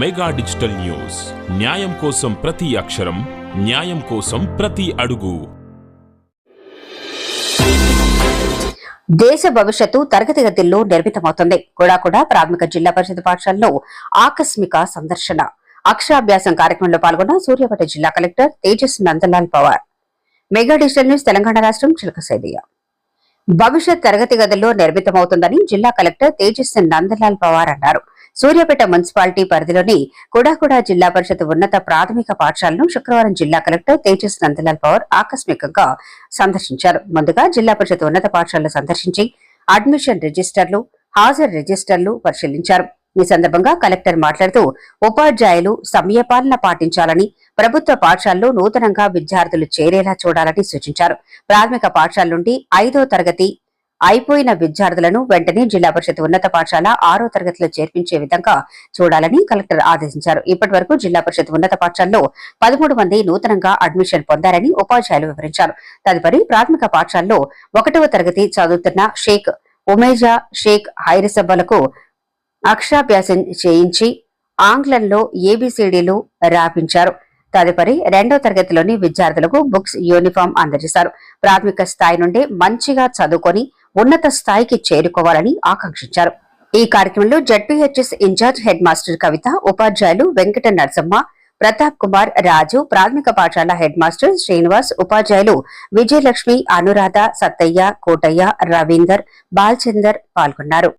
Mega digital news. న్యాయం కోసం ప్రతి అక్షరం న్యాయం కోసం ప్రతి అడుగు. దేశ భవిష్యత్తు తరగతి గదుల్లో నిర్మితమవుతుంది. కూడా కూడా ప్రాథమిక జిల్లా పరిషత్ పాఠశాలలో ఆకస్మిక సందర్శన. అక్షరాభ్యాసం కార్యక్రమంలో పాల్గొన్న సూర్యాపేట జిల్లా collector Tejas Nandlal Pawar. Mega digital news Telangana రాష్ట్రం చిలకసేదయ్య భవిష్యత్ తరగతి గదుల్లో నిర్మితమవుతుందని జిల్లా కలెక్టర్ తేజస్ నందలాల్ పవార్ అన్నారు. సూర్యాపేట మున్సిపాలిటీ పరిధిలోని కుడాకుడా జిల్లా పరిషత్ ఉన్నత ప్రాథమిక పాఠశాలను శుక్రవారం జిల్లా కలెక్టర్ తేజస్ నందలాల్ పవర్ ఆకస్మికంగా సందర్శించారు. ముందుగా జిల్లా పరిషత్ ఉన్నత పాఠశాలను సందర్శించి అడ్మిషన్ రిజిస్టర్లు హాజరు రిజిస్టర్లు పరిశీలించారు. ఈ సందర్భంగా కలెక్టర్ మాట్లాడుతూ ఉపాధ్యాయులు సమయపాలన పాటించాలని ప్రభుత్వ పాఠశాలలో నూతనంగా విద్యార్థులు చేరేలా చూడాలని సూచించారు. ప్రాథమిక పాఠశాల నుండి ఐదో తరగతి అయిపోయిన విద్యార్థులను వెంటనే జిల్లా పరిషత్ ఉన్నత పాఠశాల ఆరో తరగతిలో చేర్పించే విధంగా చూడాలని కలెక్టర్ ఆదేశించారు. ఇప్పటి వరకు జిల్లా పరిషత్ ఉన్నత పాఠశాలలో పదమూడు మంది నూతనంగా అడ్మిషన్ పొందారని ఉపాధ్యాయులు వివరించారు. తదుపరి ప్రాథమిక పాఠశాలలో ఒకటవ తరగతి చదువుతున్న షేక్ ఉమేజా షేక్ హైరసబ్బలకు అక్షరాభ్యాసం చేయించి ఆంగ్లంలో ఏబిసిడీలు రాపించారు. తదుపరి రెండో తరగతిలోని విద్యార్థులకు బుక్స్ యూనిఫామ్ అందజేశారు. ప్రాథమిక స్థాయి నుండి మంచిగా చదువుకొని ఉన్నత స్థాయికి చేరుకోవాలని ఆకాంక్షించారు. ఈ కార్యక్రమంలో ZPHS in-charge head master Kavitha ఉపాధ్యాయులు వెంకట నరసమ్మ ప్రతాప్ కుమార్ రాజు ప్రాథమిక పాఠశాల హెడ్ మాస్టర్ శ్రీనివాస్ ఉపాధ్యాయులు విజయలక్ష్మి అనురాధ సత్తయ్య కోటయ్య రవీందర్ బాల్చందర్ పాల్గొన్నారు.